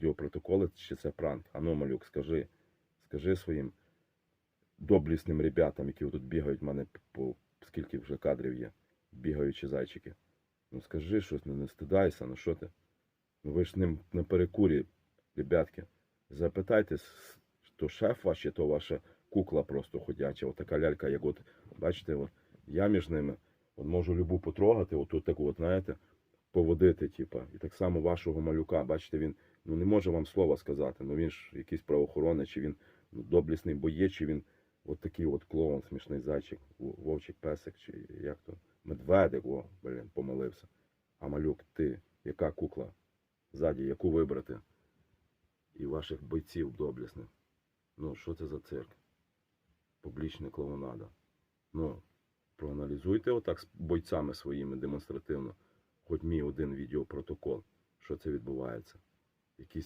відеопротоколи, чи це пранк. Ану, малюк, скажи. Скажи своїм доблісним ребятам, які тут бігають в мене по скільки вже кадрів є, бігаючі зайчики. Ну скажи щось, ну не стидайся, ну що ти? Ну ви ж ним на перекурі, ребятки. Запитайте, то шеф ваш, чи то ваша кукла просто ходяча, отака лялька, як от, бачите, от, я між ними от можу любу потрогати, от, от таку, от, знаєте, поводити, типа. І так само вашого малюка, бачите, він ну, не може вам слова сказати. Ну він ж якийсь правоохоронець, чи він ну, доблісний боєць, чи він от такий от клоун, смішний зайчик, вовчик песик, чи як то, медведик, о, блін, помилився. А малюк, ти, яка кукла? Ззаді, яку вибрати? І ваших бойців доблісних. Ну, що це за цирк? Публічна клоунада. Ну, проаналізуйте отак з бойцями своїми демонстративно, хоч мій один відеопротокол, що це відбувається. Якісь